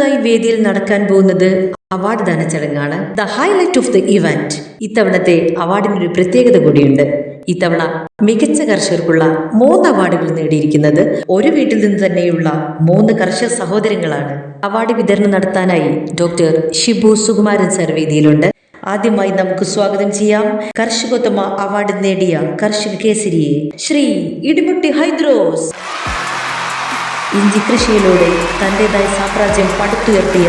അടുത്തതായി വേദിയിൽ നടക്കാൻ പോകുന്നത് അവാർഡ് ദാന ചടങ്ങാണ് the highlight of the event. ഇത്തവണത്തെ അവാർഡിനൊരു പ്രത്യേകത കൂടിയുണ്ട്. ഇത്തവണ മികച്ച കർഷകർക്കുള്ള മൂന്ന് അവാർഡുകൾ നേടിയിരിക്കുന്നത് ഒരു വീട്ടിൽ നിന്ന് തന്നെയുള്ള മൂന്ന് കർഷക സഹോദരങ്ങളാണ്. അവാർഡ് വിതരണം നടത്താനായി ഡോക്ടർ ഷിബു സുകുമാരൻ സർ വേദിയിലുണ്ട് ആദ്യമായി നമുക്ക് സ്വാഗതം ചെയ്യാം. കർഷകോത്തമ അവാർഡ് നേടിയ കർഷക കേസരിയെ ശ്രീ ഇടിമുട്ടി ഹൈദ്രോസ്. ഇഞ്ചി കൃഷിയിലൂടെ തന്റെതായ സാമ്രാജ്യം പടുത്തുയർത്തിയ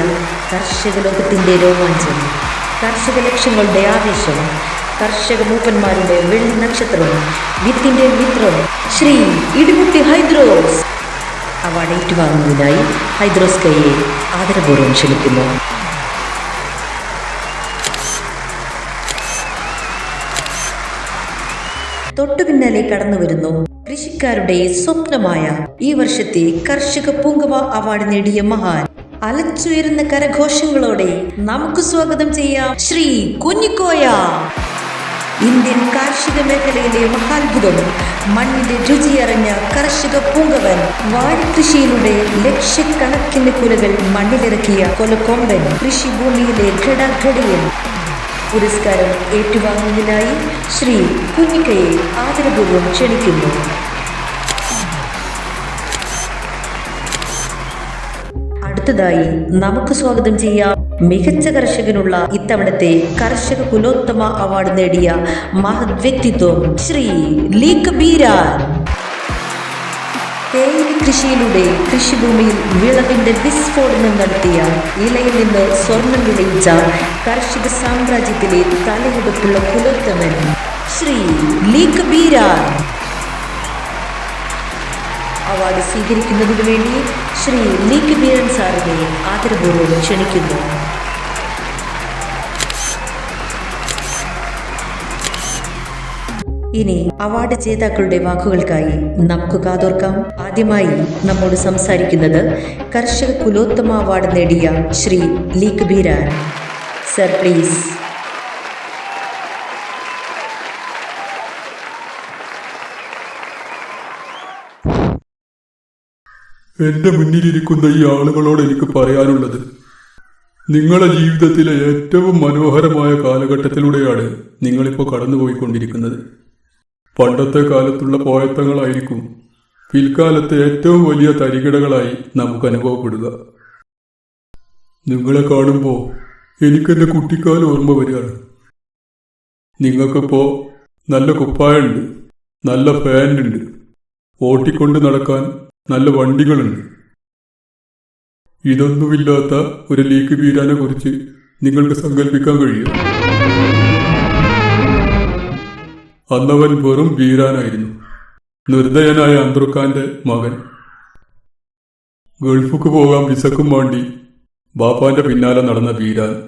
കർഷക ലോകത്തിന്റെ രോമാഞ്ചം കർഷക ലക്ഷ്യങ്ങളുടെ ആവേശം കർഷക മൂപ്പന്മാരുടെ വെള്ളി നക്ഷത്രവും വിത്തിന്റെ മിത്രവും ശ്രീ ഇടിമുട്ടി ഹൈദ്രോസ് അവാർഡ് ഏറ്റുവാങ്ങുന്നതിനായി ഹൈദ്രോസ് കൈയെ ആദരപൂർവം ക്ഷണിക്കുന്നു. തൊട്ടു പിന്നാലെ കടന്നു വരുന്നു കൃഷിക്കാരുടെ സ്വപ്നമായ ഈ വർഷത്തെ കർഷക പൂങ്കവ അവാർഡ് നേടിയ മഹാൻ അലച്ചുയരുന്ന കരഘോഷങ്ങളോടെ നമുക്ക് സ്വാഗതം ചെയ്യാം ശ്രീ കുഞ്ഞിക്കോയ. ഇന്ത്യൻ കാർഷിക മേഖലയിലെ മഹാത്ഭുതം മണ്ണിന്റെ രുചിയറിഞ്ഞ കർഷക പൂങ്കവൻ വാഴകൃഷിയിലൂടെ ലക്ഷക്കണക്കിന് കുലകൾ മണ്ണിലിറക്കിയ കൊലക്കൊമ്പൻ കൃഷിഭൂമിയിലെ ഘടഘടിയൻ. പുരസ്കാരം ഏറ്റുവാങ്ങുന്നതിനായി ശ്രീ കുഞ്ഞിക്കയെ ആദരപൂർവം ക്ഷണിക്കുന്നു. അടുത്തതായി നമുക്ക് സ്വാഗതം ചെയ്യാം മികച്ച കർഷകനുള്ള ഇത്തവണത്തെ കർഷക കുലോത്തമ അവാർഡ് നേടിയ മഹത് വ്യക്തിത്വം ശ്രീ ലീ കബീരാൻ തേയില കൃഷിയിലൂടെ കൃഷിഭൂമിയിൽ വിളവിന്റെ വിസ്ഫോടനം നടത്തിയ ഇലയിൽ നിന്ന് സ്വർണം വിളയിച്ച കർഷക സാമ്രാജ്യത്തിലെ തലയെടുപ്പുള്ള കുലോത്തമൻ ശ്രീ ലീ കബീരാൻ അവാർഡ് സ്വീകരിക്കുന്നതിനു വേണ്ടി ശ്രീ ലീക്ക് കബീരൻ സാറിനെ ആദരപൂർവം ക്ഷണിക്കുന്നു. ഇനി അവാർഡ് ജേതാക്കളുടെ വാക്കുകൾക്കായി നമുക്ക് കാതോർക്കാം. ആദ്യമായി നമ്മോട് സംസാരിക്കുന്നത് കർഷക കുലോത്തമ അവാർഡ് നേടിയ Shri Lee Kabiran sir please. എന്റെ മുന്നിലിരിക്കുന്ന ഈ ആളുകളോട് എനിക്ക് പറയാനുള്ളത് നിങ്ങളുടെ ജീവിതത്തിലെ ഏറ്റവും മനോഹരമായ കാലഘട്ടത്തിലൂടെയാണ് നിങ്ങളിപ്പോൾ കടന്നുപോയിക്കൊണ്ടിരിക്കുന്നത്. പണ്ടത്തെ കാലത്തുള്ള പോയത്തങ്ങളായിരിക്കും പിൽക്കാലത്തെ ഏറ്റവും വലിയ തരികിടകളായി നമുക്ക് അനുഭവപ്പെടുക. നിങ്ങളെ കാണുമ്പോൾ എനിക്കെന്റെ കുട്ടിക്കാലം ഓർമ്മ വരികയാണ്. നിങ്ങൾക്കിപ്പോ നല്ല കുപ്പായുണ്ട് നല്ല ഫാനുണ്ട് ഓട്ടിക്കൊണ്ട് നടക്കാൻ നല്ല വണ്ടികളുണ്ട്. ഇതൊന്നുമില്ലാത്ത ഒരു ലീക്ക് വീരാനെ കുറിച്ച് നിങ്ങൾക്ക് സങ്കല്പിക്കാൻ കഴിയും. അന്നവൻ വെറും വീരാനായിരുന്നു. നിർദ്ദയനായ അന്തറുഖാന്റെ മകൻ. ഗൾഫുക്ക് പോകാൻ വിസക്കും വേണ്ടി ബാപ്പാന്റെ പിന്നാലെ നടന്ന വീരാൻ.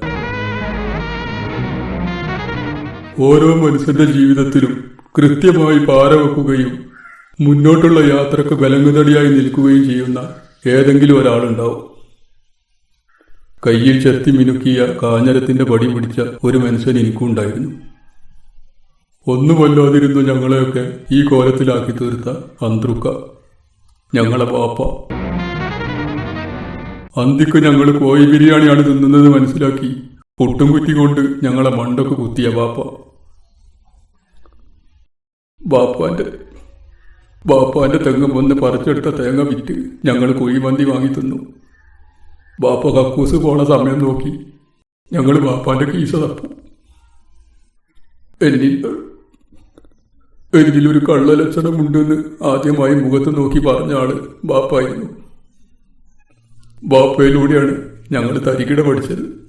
ഓരോ മനുഷ്യന്റെ ജീവിതത്തിലും കൃത്യമായി പാരവെക്കുകയും മുന്നോട്ടുള്ള യാത്രയ്ക്ക് വിലങ്ങുതടിയായി നിൽക്കുകയും ചെയ്യുന്ന ഏതെങ്കിലും ഒരാളുണ്ടാവും. കയ്യിൽ ചെത്തി മിനുക്കിയ കാഞ്ഞരത്തിന്റെ പടി പിടിച്ച ഒരു മനുഷ്യൻ എനിക്കുണ്ടായിരുന്നു. ഒന്നുമല്ലാതിരുന്നു ഞങ്ങളെയൊക്കെ ഈ കോലത്തിലാക്കി തീർത്ത അന്ത്രുക്ക ഞങ്ങളെ പാപ്പ. അന്തിക്ക് ഞങ്ങൾ കോഴി ബിരിയാണിയാണ് തിന്നുന്നത് മനസ്സിലാക്കി പൊട്ടും കുറ്റിക്കൊണ്ട് ഞങ്ങളെ മണ്ടൊക്കെ കുത്തിയ ബാപ്പ ബാപ്പാന്റെ ബാപ്പാന്റെ തെങ്ങ് വന്ന് പറിച്ചെടുത്ത തേങ്ങ വിറ്റ് ഞങ്ങൾ കുഴിമന്തി വാങ്ങി തിന്നു. ബാപ്പ കക്കൂസ് പോണ സമയം നോക്കി ഞങ്ങൾ ബാപ്പാന്റെ കീസ തപ്പു. എന്നിൽ എന്നിലൊരു കള്ളലക്ഷണമുണ്ടെന്ന് ആദ്യമായി മുഖത്ത് നോക്കി പറഞ്ഞ ആൾ ബാപ്പായിരുന്നു. ബാപ്പയിലൂടെയാണ് ഞങ്ങൾ തരികിട പഠിച്ചത്.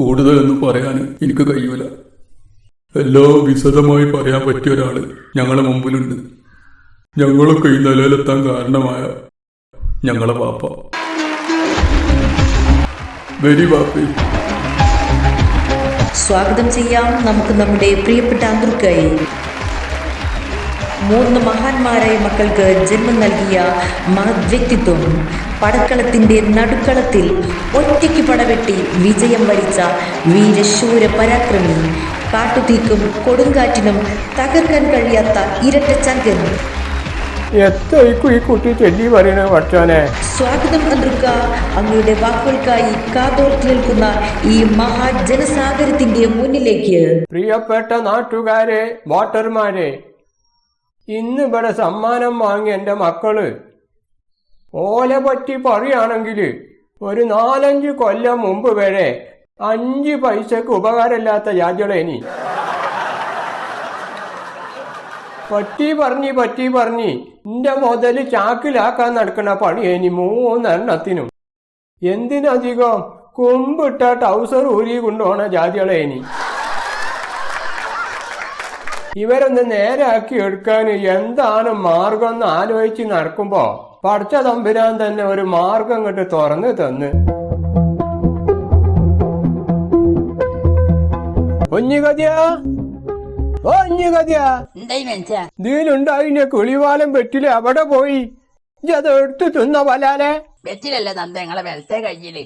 കൂടുതലൊന്നും പറയാൻ എനിക്ക് കഴിയൂല. എല്ലാം വിശദമായി പറയാൻ പറ്റിയ ഒരാൾ ഞങ്ങളെ മുമ്പിലുണ്ട്. ഞങ്ങളൊക്കെ ഈ നിലയിലെത്താൻ കാരണമായ ഞങ്ങളെ പാപ്പ വെരി പാപ്പേ സ്വാഗതം ചെയ്യാം നമുക്ക് നമ്മുടെ പ്രിയപ്പെട്ട അന്തർക്കായി മൂന്ന് മഹാന്മാരായ മക്കൾക്ക് ജന്മം നൽകിയ മഹത് വ്യക്തിത്വം പടക്കളത്തിന്റെ നടുക്കളത്തിൽ ഒറ്റയ്ക്ക് പടവെട്ടി വിജയം വരിച്ച വീരശൂര പരാക്രമി. കാട്ടുതീക്കും കൊടുങ്കാറ്റിനും തകർക്കാൻ കഴിയാത്ത ഇരട്ടച്ചങ്കൻ സ്വാഗതം അന്ത്രുക്ക. അങ്ങയുടെ വാക്കുകൾക്കായി കാതോർത്ത് നിൽക്കുന്ന ഈ മഹാജനസാഗരത്തിന്റെ മുന്നിലേക്ക്. പ്രിയപ്പെട്ട നാട്ടുകാരെ വോട്ടർമാരെ ഇന്ന് ഇവിടെ സമ്മാനം വാങ്ങിയ എന്റെ മക്കൾ. ഓലെ പറ്റി പറയുകയാണെങ്കിൽ ഒരു നാലഞ്ച് കൊല്ലം മുമ്പ് വരെ അഞ്ച് പൈസക്ക് ഉപകാരമില്ലാത്ത യാചളേനി പറ്റി പറഞ്ഞ് പറ്റി പറഞ്ഞ് എന്റെ മുതൽ ചാക്കിലാക്കാൻ നടക്കുന്ന പണിയേനി മൂന്നെണ്ണത്തിനും. എന്തിനധികം കുമ്പിട്ട ടൗസർ ഊരി കൊണ്ടുപോണ ജാതികളേനി ഇവരൊന്ന് നേരാക്കി എടുക്കാൻ എന്താണ് മാർഗം എന്ന് ആലോചിച്ച് നടക്കുമ്പോ പഠിച്ച തമ്പുരാൻ തന്നെ ഒരു മാർഗം ഇങ്ങോട്ട് തുറന്ന് തന്ന്. ഒഞ്ഞുകതിയാ? കുളിവാലം ഒഞ്ഞുകതിയാ വെറ്റിൽ അവിടെ പോയി. അത് എടുത്തു തിന്ന പലാലെ വെറ്റിലല്ലേ തന്ത ഞങ്ങളെ വെലത്തെ കയ്യിൽ.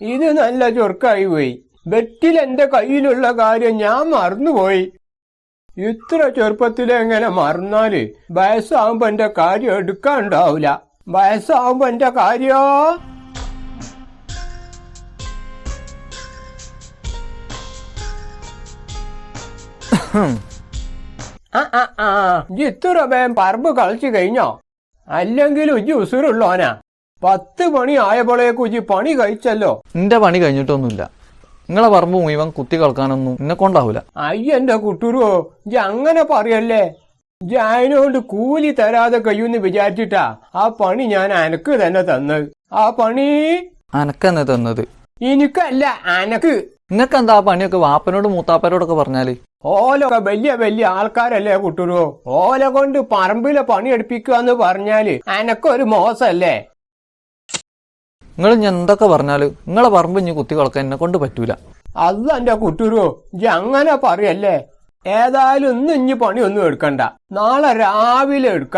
ഇത് നല്ല ചൊർക്കായി പോയി. വെറ്റിൽ എന്റെ കയ്യിലുള്ള കാര്യം ഞാൻ മറന്നുപോയി. ഇത്ര ചെറുപ്പത്തിലെങ്ങനെ മറന്നാൽ? വയസ്സാവുമ്പോ എന്റെ കാര്യം എടുക്കാണ്ടാവൂല. വയസ്സാവുമ്പോ എന്റെ കാര്യോ? ആ, ആ, ഇത്ര വേം പറമ്പ് കളിച്ചു കഴിഞ്ഞോ? അല്ലെങ്കിൽ ഉജ്ജി ഉസുറുള്ളോനാ പത്ത് മണി ആയപ്പോഴേക്കും പണി കഴിച്ചല്ലോ. നിന്റെ പണി കഴിഞ്ഞിട്ടൊന്നുമില്ല. നിങ്ങളെ പറമ്പ് മുഴുവൻ കുത്തി കളക്കാനൊന്നും എന്നെ കൊണ്ടാവൂല. അയ്യന്റെ കുട്ടൂരോ ഇജ്ജ് അങ്ങനെ പറയല്ലേ? ഇജ്ജ് അതിനോണ്ട് കൂലി തരാതെ കഴിയുമെന്ന് വിചാരിച്ചിട്ടാ ആ പണി ഞാൻ അനക്ക് തന്നെ തന്നത്. ആ പണി അനക്കെന്നെ തന്നത്. എനിക്കല്ല അനക്ക്. നിങ്ങൾക്ക് എന്താ പണിയൊക്കെ വാപ്പനോട് മൂത്താപ്പനോടൊക്കെ പറഞ്ഞാൽ? ഓലൊക്കെ വലിയ വലിയ ആൾക്കാരല്ലേ കുട്ടൂരോ ഓല കൊണ്ട് പറമ്പിലെ പണി എടുപ്പിക്കുക എന്ന് പറഞ്ഞാൽ അനക്കൊരു മോശല്ലേ? നിങ്ങൾ ഞാൻ എന്തൊക്കെ പറഞ്ഞാൽ നിങ്ങളെ പറമ്പ് ഇനി കുത്തി കളക്കാൻ എന്നെ കൊണ്ട് പറ്റൂല. അത് എന്റെ കുട്ടൂരോ? ഇജ്ജ് അങ്ങനെ പറയല്ലേ? ഏതായാലും ഇന്ന് ഇഞ്ഞി പണിയൊന്നും എടുക്കണ്ട. നാളെ രാവിലെ എടുക്ക.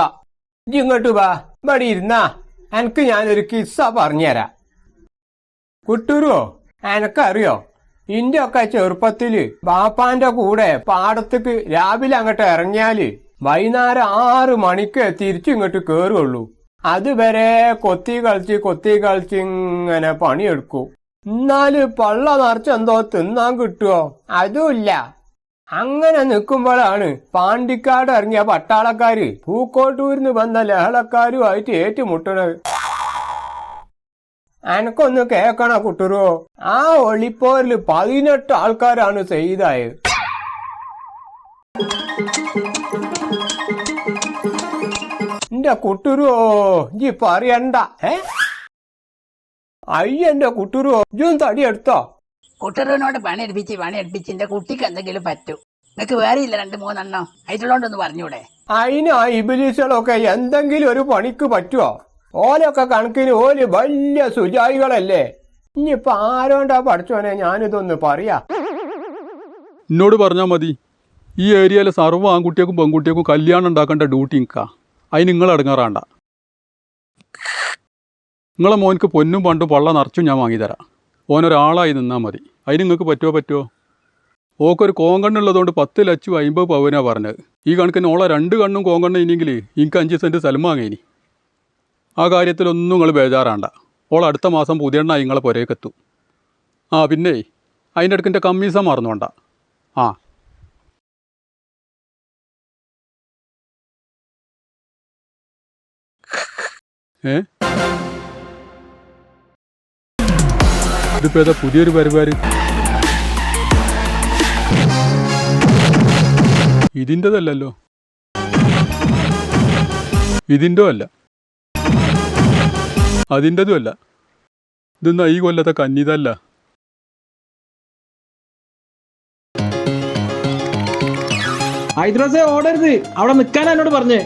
ഇജ്ജ് ഇങ്ങോട്ട് വാ. ഇവിടെ ഇരുന്നാ. എനക്ക് ഞാനൊരു കിസ്സ പറഞ്ഞുതരാം. കുട്ടൂരോ എനക്കറിയോ? ഇന്റെ ഒക്കെ ചെറുപ്പത്തിൽ ബാപ്പാന്റെ കൂടെ പാടത്തേക്ക് രാവിലെ അങ്ങോട്ട് ഇറങ്ങിയാൽ വൈകുന്നേരം ആറ് മണിക്ക് തിരിച്ചു തിരിച്ചിങ്ങോട്ട് കേറുള്ളൂ. അതുവരെ കൊത്തി കളിച്ച് കൊത്തി കളിച്ച് ഇങ്ങനെ പണിയെടുക്കൂ. എന്നാൽ പള്ള നിറച്ച് എന്തോ തിന്നാൻ കിട്ടുവോ? അതുമില്ല. അങ്ങനെ നിൽക്കുമ്പോഴാണ് പാണ്ടിക്കാട് ഇറങ്ങിയ പട്ടാളക്കാര് പൂക്കോട്ടൂരിന്ന് വന്ന ലഹളക്കാരുമായിട്ട് ഏറ്റുമുട്ടണത്. എനക്കൊന്ന് കേക്കണ കുട്ടുറോ ആ ഒളിപ്പോരിൽ പതിനെട്ട് ആൾക്കാരാണ് ചെയ്തായത് എന്റെ കുട്ടുരോ ജി പറയണ്ട ഏ? അയ്യന്റെ കുട്ടുരോ കുട്ടുരുവോ തടി എടുത്തോ? കുട്ടറിനോട് പണിയെടുപ്പിച്ച് പണിയെടുപ്പിച്ച് എന്റെ കുട്ടിക്ക് എന്തെങ്കിലും പറ്റൂ. നിനക്ക് വേറെ ഇല്ല രണ്ട് മൂന്നെണ്ണോ. അതിലുള്ളോണ്ടൊന്ന് പറഞ്ഞൂടെ? അയിന് ആ ഇബിലീസുകളൊക്കെ എന്തെങ്കിലും ഒരു പണിക്ക് പറ്റുമോ ഓലൊക്കെ കണക്കിന് ഓൽ വലിയ സുജായികളല്ലേ? ഇനിയിപ്പൊ ആരോണ്ടാ പഠിച്ചോനെ ഞാനിതൊന്ന് പറയാ? എന്നോട് പറഞ്ഞാ മതി. ഈ ഏരിയയിലെ സർവ ആൺകുട്ടിയേക്കും പെൺകുട്ടിയേക്കും കല്യാണം ഉണ്ടാക്കേണ്ട ഡ്യൂട്ടി നിൽക്കുക അതിന് നിങ്ങൾ അടങ്ങാറാണ്ട നിങ്ങളെ മോൻക്ക് പൊന്നും പണ്ടും പള്ള നിറച്ചും ഞാൻ വാങ്ങിത്തരാം. ഓനൊരാളായി നിന്നാൽ മതി. അതിന് നിങ്ങൾക്ക് പറ്റുമോ പറ്റുമോ ഓക്കൊരു കോങ്കണ്ണുള്ളതുകൊണ്ട് പത്ത് ലക്ഷം അമ്പത് പവനാണ് പറഞ്ഞത്. ഈ കണക്കിന് ഓളെ രണ്ട് കണ്ണും കോങ്കണ്ണ ഇനിയെങ്കിൽ എനിക്ക് അഞ്ച് സെന്റ് സ്ഥലം വാങ്ങിനി ആ കാര്യത്തിലൊന്നും നിങ്ങൾ ബേജാറാണ്ട. ഓൾ അടുത്ത മാസം പുതിയ എണ്ണ നിങ്ങളെ പുരേക്കെത്തും. ആ പിന്നെ അതിന്റെ അടുക്കിന്റെ കമ്മീസ മറന്നുകൊണ്ട ആ. ഇതിപ്പോ ഏതാ പുതിയൊരു പരിപാടി? ഇതിന്റെതല്ലല്ലോ ഇതിന്റെ അല്ല അതിന്റെതും അല്ല ഇതൊന്നും ഈ കൊല്ലത്തെ കന്നിതല്ല ഹൈദ്രോസെ ഓടരുത് അവിടെ നിൽക്കാൻ എന്നോട് പറഞ്ഞേ.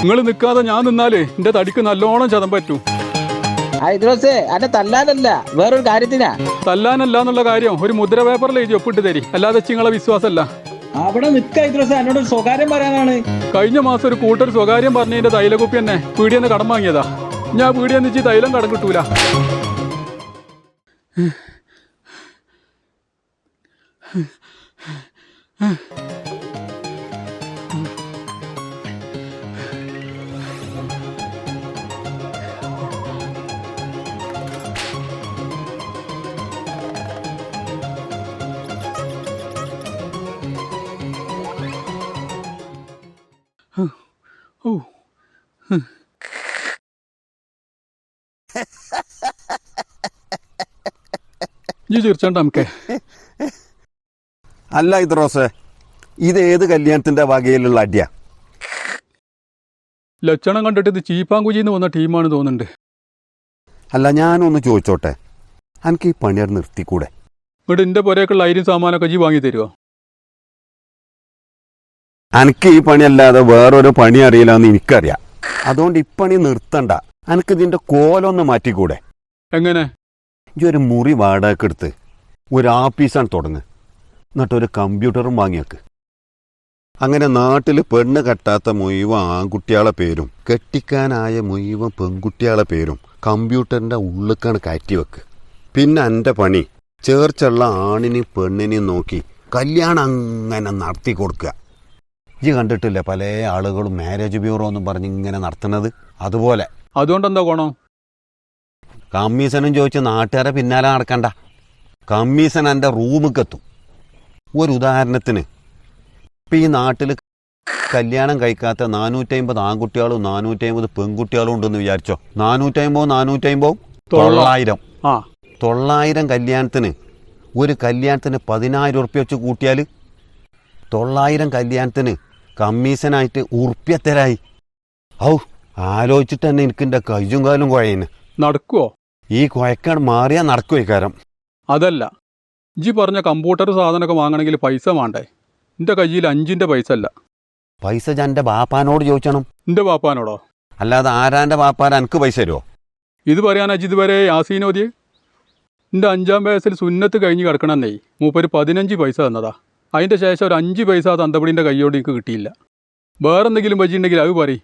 നിങ്ങൾ നിൽക്കാതെ ഞാൻ നിന്നാലേ എന്റെ തടിക്ക് നല്ലോണം ചതം പറ്റൂ. ഹൈദ്രോസെ അന്നെ തല്ലാനല്ല വേറൊരു കാര്യത്തിനാ? തല്ലാനല്ല എന്നുള്ള കാര്യം ഒരു മുദ്ര പേപ്പറിൽ എഴുതി ഒപ്പിട്ട് തരി അല്ലാതെ നിങ്ങളെ വിശ്വാസമല്ല. അവിടെ നിൽക്ക ഹൈദ്രോസെ എന്നോട് ഒരു സ്വകാര്യം പറയാനാണ്. കഴിഞ്ഞ മാസം ഒരു കൂട്ടർ സ്വകാര്യം പറഞ്ഞതിന്റെ തൈലകുപ്പി തന്നെ പീടിയെന്ന് കടം വാങ്ങിയതാ. ഞാൻ പീടിയെന്ന് വെച്ച് തൈലം കടം കിട്ടൂല. ഇജ്ജ് ചിരിച്ചണ്ട നമുക്ക്. അല്ല ഇദ്രോസെ ഇത് ഏത് കല്യാണത്തിന്റെ വകയിലുള്ള അടിയാ? ലക്ഷണം കണ്ടിട്ട് ഇത് ചീപ്പാങ്കുജിന്ന് വന്ന ടീമാണ് തോന്നുന്നുണ്ട്. അല്ല ഞാനൊന്ന് ചോദിച്ചോട്ടെ. എനിക്ക് ഈ പണിയർ നിർത്തിക്കൂടെ? ഇവിടെ എന്റെ പുരയൊക്കെയുള്ള അരിയും സാമാനൊക്കെ ജി വാങ്ങി തരുമോ എനിക്ക് ഈ പണിയല്ലാതെ വേറൊരു പണി അറിയില്ലെന്ന് എനിക്കറിയാം. അതുകൊണ്ട് ഇപ്പണി നിർത്തണ്ട. എനിക്ക് ഇതിന്റെ കോലൊന്ന് മാറ്റിക്കൂടെ? എങ്ങനെ? ഒരു മുറി വാടകയ്ക്ക് എടുത്ത് ഒരു ആഫീസാണ് തുടങ്ങ് എന്നിട്ടൊരു കമ്പ്യൂട്ടറും വാങ്ങിയേക്ക്. അങ്ങനെ നാട്ടിൽ പെണ്ണ് കെട്ടാത്ത മുഴുവൻ ആൺകുട്ടികളെ പേരും കെട്ടിക്കാനായ മുഴുവൻ പെൺകുട്ടികളെ പേരും കമ്പ്യൂട്ടറിന്റെ ഉള്ളിക്കാണ് കയറ്റി വെക്ക്. പിന്നെ എന്റെ പണി ചേർച്ചുള്ള ആണിനെയും പെണ്ണിനെയും നോക്കി കല്യാണം അങ്ങനെ നടത്തി കൊടുക്കുക. ഈ കണ്ടിട്ടില്ല പല ആളുകളും മാരേജ് ബ്യൂറോ എന്നും പറഞ്ഞ് ഇങ്ങനെ നടത്തുന്നത്? അതുപോലെ. അതുകൊണ്ട് എന്താ കമ്മീഷനും ചോദിച്ച് നാട്ടുകാരെ പിന്നാലെ നടക്കണ്ട. കമ്മീഷൻ എന്റെ റൂമിക്കെത്തും ഒരു ഉദാഹരണത്തിന് ഇപ്പം ഈ നാട്ടിൽ കല്യാണം കഴിക്കാത്ത നാനൂറ്റമ്പത് ആൺകുട്ടികളും നാനൂറ്റമ്പത് പെൺകുട്ടികളും ഉണ്ടെന്ന് വിചാരിച്ചോ? നാനൂറ്റമ്പത് നാനൂറ്റമ്പത്? തൊള്ളായിരം. തൊള്ളായിരം കല്യാണത്തിന് ഒരു കല്യാണത്തിന് പതിനായിരം ഉറുപ്പ്യ വെച്ച് കൂട്ടിയാൽ തൊള്ളായിരം കല്യാണത്തിന് കമ്മീഷനായിട്ട് ഉറുപ്പ്യത്തരായി ഔ ആലോചിച്ചിട്ട് തന്നെ എനിക്കിന്റെ കയ്യും കാലും കുഴയുന്നു. നടക്കുവോ? ഈ കുഴക്കാട് മാറിയാൽ നടക്കും ഇക്കാരം അതല്ല. ജി പറഞ്ഞ കമ്പ്യൂട്ടർ സാധനമൊക്കെ വാങ്ങണമെങ്കിൽ പൈസ വേണ്ടേ? എന്റെ കയ്യിൽ അഞ്ചിന്റെ പൈസ അല്ല. പൈസ ഞാൻ എന്റെ ബാപ്പാനോട് ചോദിച്ചണം. എന്റെ ബാപ്പാനോടോ? അല്ലാതെ ആരാന്റെ ബാപ്പാൻ എനിക്ക് പൈസ തരുമോ ഇത് പറയാൻ അജി ഇതുവരെ യാസീനോദിയെ എന്റെ അഞ്ചാം വയസ്സിൽ സുന്നത്ത് കഴിഞ്ഞ് കിടക്കണമെന്നേ മൂപ്പര് പതിനഞ്ച് പൈസ തന്നതാ. അതിന്റെ ശേഷം ഒരു അഞ്ച് പൈസ തന്തപടിന്റെ കൈയോട് എനിക്ക് കിട്ടിയില്ല. വേറെന്തെങ്കിലും ഉണ്ടെങ്കിൽ അത് പറയും.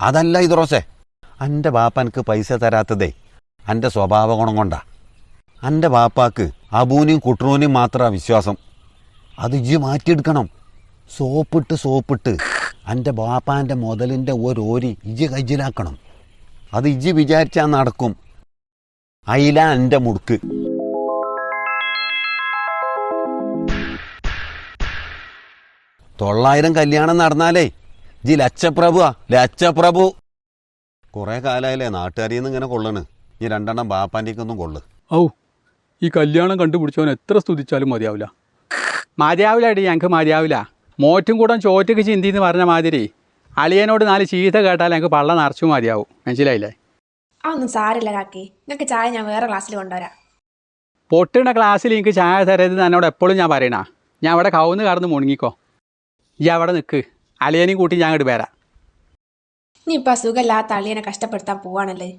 അതല്ല ഇത് റോസേ. എന്റെ ബാപ്പ എനിക്ക് പൈസ തരാത്തതേ. എന്റെ സ്വഭാവ ഗുണം കൊണ്ടാ. എന്റെ ബാപ്പാക്ക് അബൂനെയും കുട്ടറൂനെയും മാത്രമാണ് വിശ്വാസം. അത് ഇജ്ജ് മാറ്റിയെടുക്കണം. സോപ്പിട്ട് സോപ്പിട്ട് എന്റെ ബാപ്പാന്റെ മുതലിന്റെ ഓരോരി ഇജി കയ്യിലാക്കണം അത് ഇജി വിചാരിച്ചാൽ നടക്കും. അയില എന്റെ മുടുക്ക്. തൊള്ളായിരം കല്യാണം നടന്നാലേ ജി ലച്ചപ്രഭുവാ ലച്ചപ്രഭു കുറെ കാലായില്ലേ നാട്ടുകാരിൽ നിന്ന് ഇങ്ങനെ കൊള്ളണ്. ഈ രണ്ടെണ്ണം ബാപ്പാന്റെക്കൊന്നും കൊള്ളു. ഔ ഈ കല്യാണം കണ്ടുപിടിച്ചവൻ എത്ര സ്തുതിച്ചാലും മതിയാവില്ല. മതിയാവില്ല എടി ഞങ്ങൾക്ക് മതിയാവില്ല. മോറ്റും കൂടം ചോറ്റക്ക് ചിന്തി എന്ന് പറഞ്ഞ മാതിരി അളിയനോട് നാല് ചീത്ത കേട്ടാൽ ഞങ്ങൾക്ക് പള്ള നിറച്ചു മതിയാവും. മനസ്സിലായില്ലേ? അതൊന്നും സാരില്ല കാക്കി. നിങ്ങൾക്ക് ചായ ഞാൻ വേറെ ക്ലാസ്സിൽ കൊണ്ടുവരാം. പൊട്ടിണ ക്ലാസ്സിൽ എനിക്ക് ചായ തരരുത് എന്നോട് എപ്പോഴും ഞാൻ പറയണ. ഞാൻ അവിടെ കവുന്ന് കടന്ന് മുണങ്ങിക്കോ. ഈ അവിടെ നിൽക്ക് അളിയനെയും കൂട്ടി ഞാൻ ഇങ്ങോട്ട് വരാം. നീ ഇപ്പം സുഖമില്ലാത്ത അളിയനെ കഷ്ടപ്പെടുത്താൻ പോവാണല്ലേ?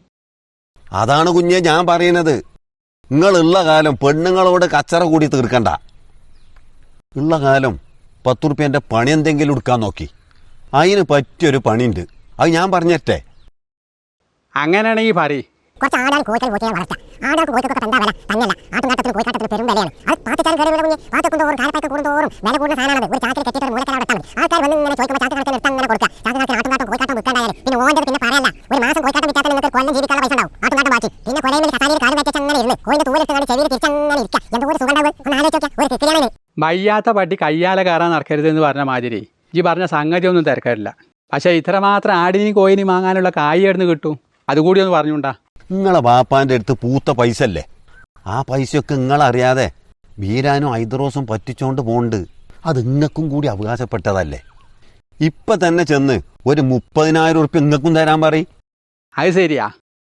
അതാണ് കുഞ്ഞെ ഞാൻ പറയുന്നത്. നിങ്ങളുള്ള കാലം പെണ്ണുങ്ങളോട് കച്ചറ കൂടി തീർക്കണ്ട. ഉള്ള കാലം പത്തുറുപ്പ്യന്റെ പണി എന്തെങ്കിലും എടുക്കാൻ നോക്കി. അതിന് പറ്റിയൊരു പണിയുണ്ട്. അത് ഞാൻ പറഞ്ഞേ അങ്ങനെയാണെങ്കിൽ പറയും കുറച്ച് ആടാൻ എന്താ വില. തന്നെയല്ല ആട്ടുംകാട്ടത്തിന് കോഴിക്കാട്ടത്തിന് പെരും വിലയാണ്. അത് പാത്തിച്ചാലും കയറി വില പാത്ത് തോറും കാലത്തേക്ക് കൂടുന്തോറും വില കൂടുന്ന സാധനമാണ് ഒരു ചാക്കിൽ കെട്ടിയിട്ട് ഒരു മൂലക്കാരെ വെട്ടാൻ ആൾക്കാർ വന്ന് ഇങ്ങനെ ചോദിക്കുമ്പോൾ ചാക്ക് കണക്കിന് എടുത്ത് അങ്ങനെ കൊടുക്കുക. ചാക്ക് കണക്കിന് ആട്ടുംകാട്ടം കോഴിക്കാട്ടം പിന്നെ ഓന്റെ പിന്നെ പറയല്ല ഒരു മാസം കോഴിക്കാട്ടം വിറ്റാൽ നിങ്ങൾക്ക് കൊല്ലം ജീവിക്കാനുള്ള പൈസ ഉണ്ടാവും. ആട്ടുംകാട്ടം ബാക്കി പിന്നെ കൊലയിൽ കസാലിയിൽ അങ്ങനെ ഇരുന്ന് ചെവിയിൽ തിരിച്ചങ്ങനെ ഇരിക്കുക എന്തോ ഒരു സുഖം ഉണ്ടാവും ഒന്ന് ആലോചിച്ച് ഒരു കിക്കിലാണ് വയ്യാത്ത പട്ടി കയ്യാല കയറാൻ നടക്കരുത് എന്ന് പറഞ്ഞ മാതിരി. ഈ പറഞ്ഞ സംഗതി ഒന്നും തിരക്കരില്ല പക്ഷേ ഇത്രമാത്രം ആടിനെയും കോയിനെയും വാങ്ങാനുള്ള കായ് എവിടുന്ന് കിട്ടും? അതുകൂടി ഒന്ന് പറഞ്ഞുണ്ടാ നിങ്ങളെ വാപ്പാന്റെ അടുത്ത് പൂത്ത പൈസ അല്ലേ ആ പൈസയൊക്കെ നിങ്ങളറിയാതെ വീരാനും ഐദറോസും പറ്റിച്ചോണ്ട് പോണ്ട്. അത് നിങ്ങൾക്കും കൂടി അവകാശപ്പെട്ടതല്ലേ? ഇപ്പൊ തന്നെ ചെന്ന് ഒരു മുപ്പതിനായിരം ഉറുപ്പ്യ നിങ്ങൾക്കും തരാൻ പറയും. അത് ശരിയാ.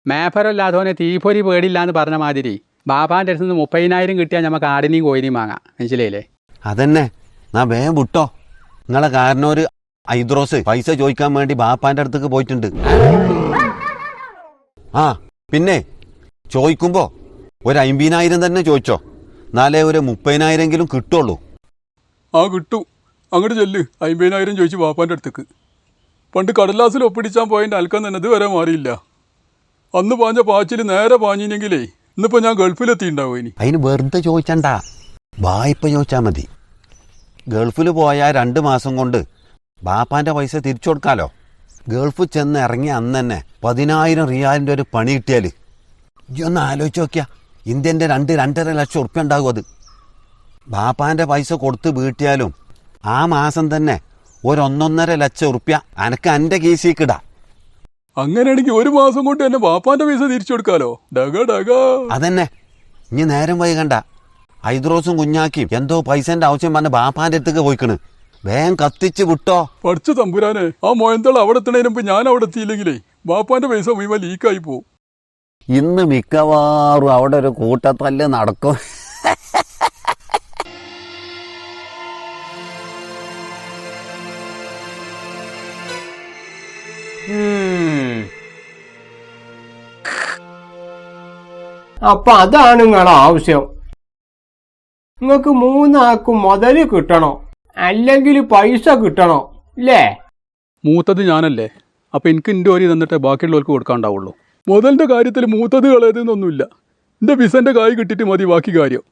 മേപ്പരമില്ലാത്തവനെ തീപ്പൊരി പേടില്ല എന്ന് പറഞ്ഞ മാതിരി ബാബാന്റെ അടുത്ത് നിന്ന് മുപ്പതിനായിരം കിട്ടിയാൽ നമുക്ക് ആടിനെയും കോയിനെയും വാങ്ങാം. മനസ്സിലായില്ലേ? അതന്നെ. നാ വേഗം വിട്ടോ. നിങ്ങളെ കാരണം ഒരു ഐദ്രോസ് പൈസ ചോദിക്കാൻ വേണ്ടി ബാപ്പാന്റെ അടുത്തേക്ക് പോയിട്ടുണ്ട്. ആ പിന്നെ ചോദിക്കുമ്പോ ഒരു അമ്പതിനായിരം തന്നെ ചോദിച്ചോ. എന്നാലേ ഒരു മുപ്പതിനായിരെങ്കിലും കിട്ടുള്ളൂ. ആ കിട്ടും. അങ്ങോട്ട് ചെല്ല്. അമ്പതിനായിരം ചോദിച്ചു വാപ്പാന്റെ അടുത്തേക്ക്. പണ്ട് കടലാസിൽ ഒപ്പിടിച്ചാൻ പോയതിന്റെ അൽക്കം തന്നെ ഇതുവരെ മാറിയില്ല. അന്ന് പാഞ്ഞ പാച്ചിൽ നേരെ പാഞ്ഞിനെങ്കിലേ ഇന്നിപ്പോൾ ഞാൻ ഗൾഫിലെത്തിയിട്ടുണ്ടാവും ഇനി. അതിന് വെറുതെ ചോദിച്ചണ്ട? വായ്പ ചോദിച്ചാൽ മതി. ഗൾഫിൽ പോയാൽ രണ്ട് മാസം കൊണ്ട് ബാപ്പാന്റെ പൈസ തിരിച്ചു കൊടുക്കാലോ? ഗൾഫിൽ ചെന്ന് ഇറങ്ങിയ അന്ന് തന്നെ പതിനായിരം റിയാലിന്റെ ഒരു പണി കിട്ടിയാൽ ഇനി ഒന്ന് ആലോചിച്ച് നോക്കിയാ. ഇന്ത്യന്റെ രണ്ട് രണ്ടര ലക്ഷം ഉറുപ്പ്യ ഉണ്ടാകും അത്. ബാപ്പാന്റെ പൈസ കൊടുത്ത് വീട്ടിയാലും ആ മാസം തന്നെ ഒരൊന്നൊന്നര ഒന്നൊന്നര ലക്ഷം ഉറുപ്പ്യ അനക്ക് എന്റെ കേസിക്കിടാ അങ്ങനെയാണെങ്കിൽ ഒരു മാസം കൊണ്ട് എന്നെ വാപ്പാന്റെ പൈസ തിരിച്ചു കൊടുക്കാലോ? ഡഗ ഡഗ. അതന്നെ. ഇനി നേരം വൈകണ്ട ഹൈദ്രോസും കുഞ്ഞാക്കിയും എന്തോ പൈസന്റെ ആവശ്യം പറഞ്ഞ ബാപ്പാന്റെ അടുത്തേക്ക് പോയിക്കണ്. വേഗം കത്തിച്ച് വിട്ടോ. പഠിച്ചു തമ്പുരാനെ ആ മോയന്തള അവിടെ എത്തണതിന് മുമ്പ് ഞാൻ അവിടെ എത്തിയില്ലെങ്കിലേ ബാപ്പാന്റെ പൈസ മുഴുവൻ ലീക്കായി പോവും. ഇന്ന് മിക്കവാറും അവിടെ ഒരു കൂട്ടത്തല്ല് നടക്കും. അപ്പൊ അതാണ് നിങ്ങളെ ആവശ്യം. നിങ്ങൾക്ക് മൂന്നാക്കും മുതൽ കിട്ടണോ. അല്ലെങ്കിൽ പൈസ കിട്ടണോ. അല്ലേ മൂത്തത് ഞാനല്ലേ. അപ്പൊ എനിക്ക് എന്റെ ഓരി തന്നിട്ട് ബാക്കിയുള്ളവർക്ക് കൊടുക്കാണ്ടാവുള്ളൂ. മുതലിന്റെ കാര്യത്തിൽ മൂത്തത് കളയതെന്നൊന്നുമില്ല എന്റെ വിസന്റെ കായ് കിട്ടിട്ട് മതി ബാക്കി കാര്യം.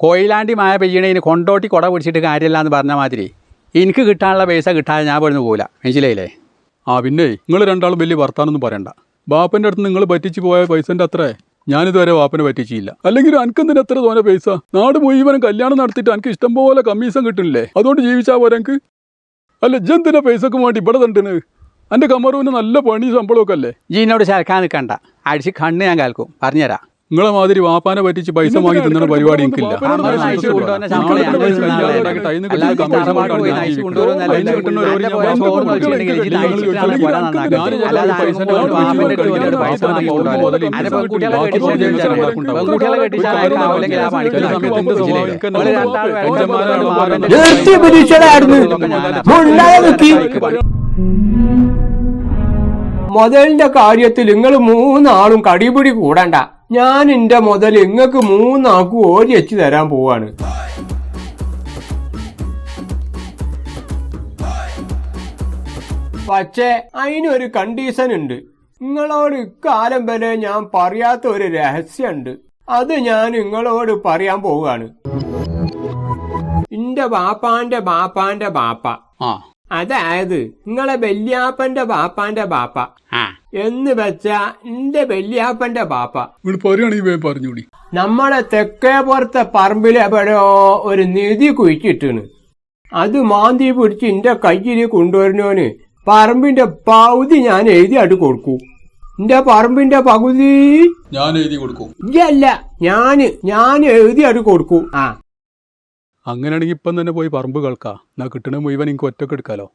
കൊയിലാണ്ടി മായ പെയ്യണേന് കൊണ്ടോട്ടി കൊട പിടിച്ചിട്ട് കാര്യമില്ല എന്ന് പറഞ്ഞ മാതിരി. എനിക്ക് കിട്ടാനുള്ള പൈസ കിട്ടാതെ ഞാൻ പറഞ്ഞു പോകില്ല മനസ്സിലായില്ലേ? ആ പിന്നെ നിങ്ങൾ രണ്ടാളും വലിയ വർത്താനൊന്നും പറയണ്ട. ബാപ്പന്റെ അടുത്ത് നിങ്ങൾ പറ്റിച്ചു പോയ പൈസന്റെ അത്രേ. ഞാനിതുവരെ വാപ്പനെ പറ്റിച്ചില്ല. അല്ലെങ്കിൽ അനക്കെന്തിന് എത്ര തോന്നെ പൈസ? നാട് മുഴുവനും കല്യാണം നടത്തിയിട്ട് എനിക്ക് ഇഷ്ടം പോലെ കിട്ടില്ലേ അതുകൊണ്ട് ജീവിച്ചാ പോരെ എനിക്ക് അല്ല ഇജ്ജെന്തിനാ പൈസക്ക് വേണ്ടി ഇവിടെ തണ്ടിന് എന്റെ കമറുവിന് നല്ല പണി ശമ്പളമൊക്കെ അല്ലേ? ജീനോട് ചേർക്കാൻ നിൽക്കണ്ട അടിച്ച് കണ്ണ് ഞാൻ കേൾക്കും. പറഞ്ഞുതരാം. നിങ്ങളെ മാതിരി വാപ്പാനെ പറ്റിച്ച് പൈസ വാങ്ങി തിന്നുന്ന പരിപാടി എനിക്കില്ല. മുതലിന്റെ കാര്യത്തിൽ നിങ്ങൾ മൂന്നാളും കടിപിടി കൂടണ്ട ഞാൻ എന്റെ മുതൽ ഇങ്ങക്ക് മൂന്നാക്കും ഓരി വെച്ച് തരാൻ പോവാണ്. പക്ഷേ അതിനൊരു കണ്ടീഷൻ ഉണ്ട്. നിങ്ങളോട് ഇക്കാലം വരെ ഞാൻ പറയാത്ത ഒരു രഹസ്യമുണ്ട് അത് ഞാൻ നിങ്ങളോട് പറയാൻ പോവുകയാണ് എന്റെ ബാപ്പാന്റെ ബാപ്പാന്റെ ബാപ്പ. അതായത് നിങ്ങളെ വല്യാപ്പന്റെ ബാപ്പാന്റെ ബാപ്പ. ആ. എന്ന് വെച്ചാ എന്റെ വല്യാപ്പന്റെ ബാപ്പ. പറഞ്ഞൂടി നമ്മളെ തെക്കേ പുറത്തെ പറമ്പിൽ എവിടെയോ ഒരു നിധി കുഴിച്ചിട്ടുണ്ട് അത് മാന്തി പിടിച്ച് എന്റെ കയ്യിൽ കൊണ്ടുവരുന്നോന് പറമ്പിന്റെ പകുതി ഞാൻ എഴുതിയായിട്ട് കൊടുക്കൂ. എന്റെ പറമ്പിന്റെ പകുതി ഞാൻ എഴുതി കൊടുക്കും. ഇല്ല ഞാൻ ഞാൻ എഴുതിയായിട്ട് കൊടുക്കൂ. ആ. അങ്ങനെയാണെങ്കിൽ ഇപ്പം തന്നെ പോയി പറമ്പ് കേൾക്കാം. എന്നാ കിട്ടണ മുഴുവൻ എനിക്ക് ഒറ്റയ്ക്ക് എടുക്കാലോ.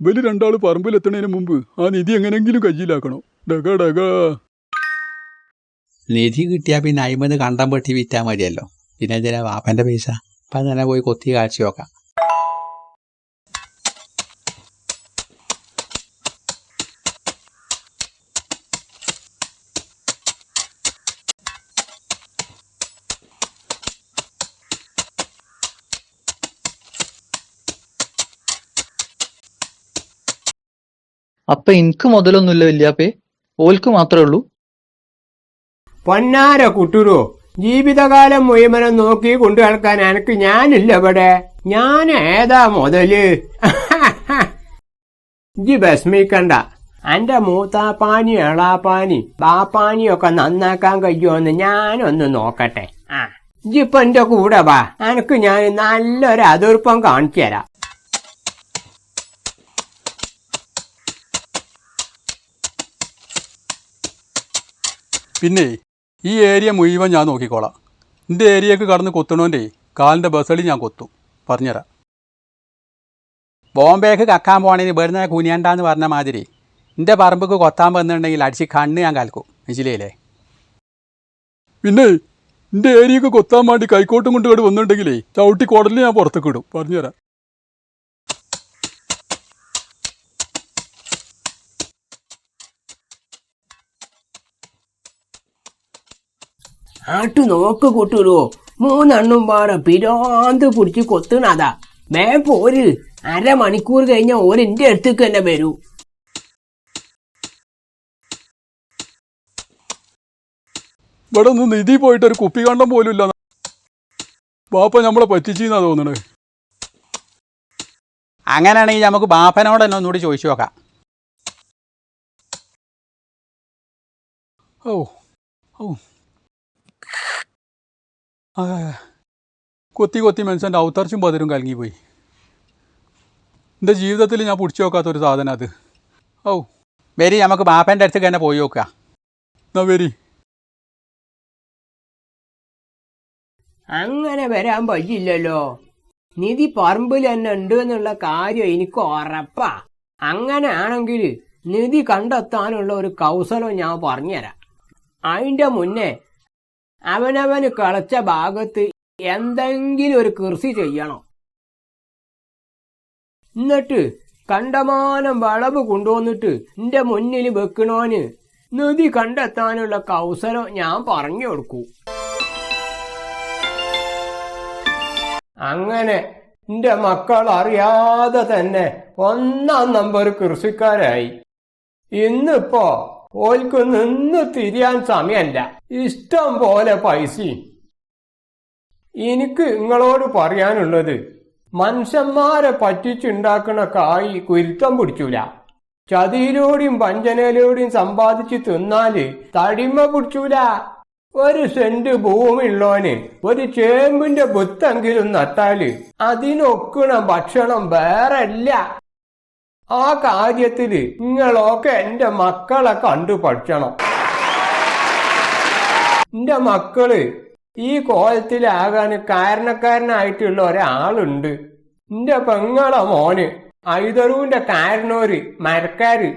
ഇവർ രണ്ടാൾ പറമ്പിലെത്തണതിന് മുമ്പ് ആ നിധി എങ്ങനെങ്കിലും കയ്യിലാക്കണം. ഡഗ ഡഗ. നിധി കിട്ടിയാൽ പിന്നെ അയിമന്ന് കണ്ടം പെട്ടി വിറ്റാൽ മതിയല്ലോ. പിന്നെ ചില വാപ്പന്റെ പൈസ? അപ്പം തന്നെ പോയി കൊത്തി കാഴ്ച നോക്കാം അപ്പൊ എനിക്ക് മുതലൊന്നുമില്ല വല്യാപ്പേ. ഓൽക്ക് മാത്രമേ ഉള്ളൂ. പൊന്നാര കുട്ടൂരോ ജീവിതകാലം മുഴുവനും നോക്കി കൊണ്ടു നടക്കാൻ എനിക്ക് ഞാനില്ല ഇവിടെ. ഞാൻ ഏതാ മുതൽ? ഇജി വിഷമിക്കണ്ട. എന്റെ മൂത്താപ്പാനി എളാപ്പാനി ബാപ്പാനി ഒക്കെ നന്നാക്കാൻ കഴിയുമെന്ന് ഞാനൊന്ന് നോക്കട്ടെ. ആ. ഇജിപ്പൊ എന്റെ കൂടെ വാ. എനിക്ക് ഞാൻ നല്ലൊരു അതിർപ്പം കാണിച്ചു തരാം പിന്നെ ഈ ഏരിയ മുഴുവൻ ഞാൻ നോക്കിക്കോളാം. എന്റെ ഏരിയക്ക് കടന്ന് കൊത്തണോന്റെ കാലിന്റെ ബസളി ഞാൻ കൊത്തും. പറഞ്ഞുതരാം. ബോംബേക്ക് കക്കാൻ പോണേന് വരുന്ന കുനിയാണ്ടാന്ന് പറഞ്ഞ മാതിരി എന്റെ പറമ്പക്ക് കൊത്താൻ വന്നിട്ടുണ്ടെങ്കിൽ അടിച്ച് കണ്ണ് ഞാൻ കലക്കും മനസ്സിലായില്ലേ? പിന്നെ എന്റെ ഏരിയക്ക് കൊത്താൻ വേണ്ടി കൈക്കോട്ടും കൊണ്ട് ഇവിടെ വന്നിട്ടുണ്ടെങ്കിലേ ചവിട്ടി കുടലിൽ ഞാൻ പുറത്തേക്ക് ഇടും. പറഞ്ഞുതരാം. ആട്ടു നോക്ക് കൂട്ടുരോ. മൂന്നെണ്ണും പാടെ പിരാന്ത് പിടിച്ച് കൊത്തുന്നതാ. വേ പോര്. അരമണിക്കൂർ കഴിഞ്ഞ ഓരെന്റെ അടുത്തേക്ക് തന്നെ വരൂ. ഇവിടെ ഒന്ന് നിധി പോയിട്ട് ഒരു കുപ്പി കണ്ടം പോലും ഇല്ല. ബാപ്പ നമ്മളെ പറ്റിച്ചെന്നാ തോന്നണേ. അങ്ങനെയാണെങ്കിൽ നമുക്ക് ബാപ്പനോട് തന്നെ ഒന്നുകൂടി ചോദിച്ചു നോക്കാം. ഓ ഓ കൊത്തി കൊത്തി മനുഷ്യന്റെ ഔത്തർച്ചും പതിരും കലങ്ങിപ്പോയി. എന്റെ ജീവിതത്തിൽ ഞാൻ പിടിച്ചു നോക്കാത്തൊരു സാധനം അത്. ഓ വരി നമുക്ക് ബാപ്പന്റെ അടുത്തേക്ക് തന്നെ പോയി നോക്കുക എന്നാ വരി. അങ്ങനെ വരാൻ പറ്റില്ലല്ലോ നിധി പറമ്പിൽ തന്നെ ഉണ്ട് എന്നുള്ള കാര്യം എനിക്ക് ഉറപ്പാ. അങ്ങനെ ആണെങ്കിൽ നിധി കണ്ടെത്താനുള്ള ഒരു കൗശലം ഞാൻ പറഞ്ഞുതരാം. അതിന്റെ മുന്നേ അവനവന് കളച്ച ഭാഗത്ത് എന്തെങ്കിലും ഒരു കൃഷി ചെയ്യണം. എന്നിട്ട് കണ്ടമാനം വളവ് കൊണ്ടുവന്നിട്ട് എന്റെ മുന്നിൽ വെക്കണോന് നിധി കണ്ടെത്താനുള്ള കൗസരം ഞാൻ പറഞ്ഞു കൊടുക്കൂ. അങ്ങനെ എന്റെ മക്കൾ അറിയാതെ തന്നെ ഒന്നാം നമ്പർ കൃഷിക്കാരായി. ഇന്നിപ്പോ ഓൽക്ക് നിന്ന് തിരിയാൻ സമയമല്ല ഇഷ്ടം പോലെ പൈസയും. എനിക്ക് നിങ്ങളോട് പറയാനുള്ളത് മനുഷ്യന്മാരെ പറ്റിച്ചുണ്ടാക്കുന്ന കായ് കുരുത്തം പിടിച്ചൂല. ചതിയിലൂടെയും വഞ്ചനയിലൂടെയും സമ്പാദിച്ച് തിന്നാൽ തടിമ പിടിച്ചൂല. ഒരു സെന്റ് ഭൂമിയുള്ളോന് ഒരു ചേമ്പിന്റെ ബുത്തെങ്കിലും നട്ടാൽ അതിനൊക്കണ ഭക്ഷണം വേറല്ല. ആ കാര്യത്തിൽ നിങ്ങളൊക്കെ എന്റെ മക്കളെ കണ്ടു പഠിക്കണം എന്റെ മക്കൾ ഈ കോലത്തിലാകാൻ കാരണക്കാരനായിട്ടുള്ള ഒരാളുണ്ട്. എന്റെ പെങ്ങളെ മോന് ഐതറുവിന്റെ കാരണോര് മരക്കാര്.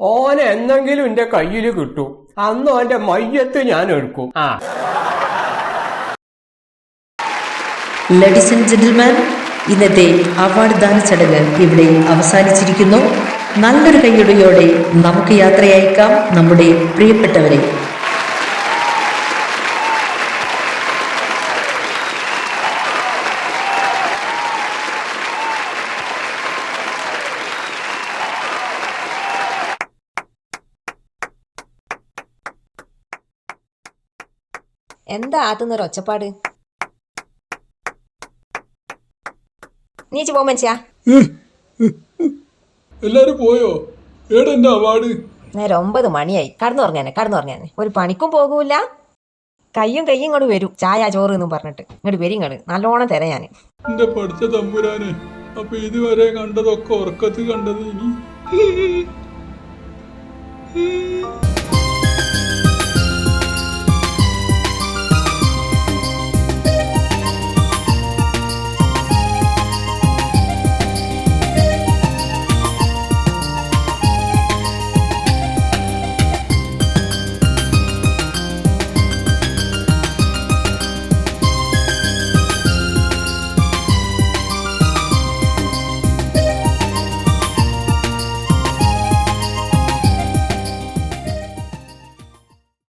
ഓനെന്തെങ്കിലും എന്റെ കയ്യിൽ കിട്ടും. അന്ന് ഓന്റെ മയ്യത്ത് ഞാൻ എടുക്കും. ആ. ലേഡീസ് ആൻഡ് ജെന്റിൽമാൻ ഇന്നത്തെ അവാർഡ് ദാന ചടങ്ങ് ഇവിടെ അവസാനിച്ചിരിക്കുന്നു. നല്ലൊരു കൈയുടയോടെ നമുക്ക് യാത്രയയക്കാം നമ്മുടെ പ്രിയപ്പെട്ടവരെ. എന്താ ആത്തുന്നൊരു ഒച്ചപ്പാട് നീച്ച് പോ മനുഷ്യ എല്ലാരും പോയോ? എന്റെ അവാർഡ്? നേരം ഒമ്പത് മണിയായി. കടന്നുറങ്ങാനെ കടന്നുറങ്ങാനെ. ഒരു പണിക്കും പോകൂല കയ്യും കയ്യും ഇങ്ങോട്ട് വരും. ചായ ചോറ് എന്നും പറഞ്ഞിട്ട്. ഇങ്ങോട്ട് വരും ഇങ്ങോട്ട് നല്ലോണം തരാം ഞാൻ എന്റെ പഠിച്ച തമ്പുരാനെ അപ്പൊ ഇതുവരെ കണ്ടതൊക്കെ ഉറക്കത്ത് കണ്ടത് ഇനി.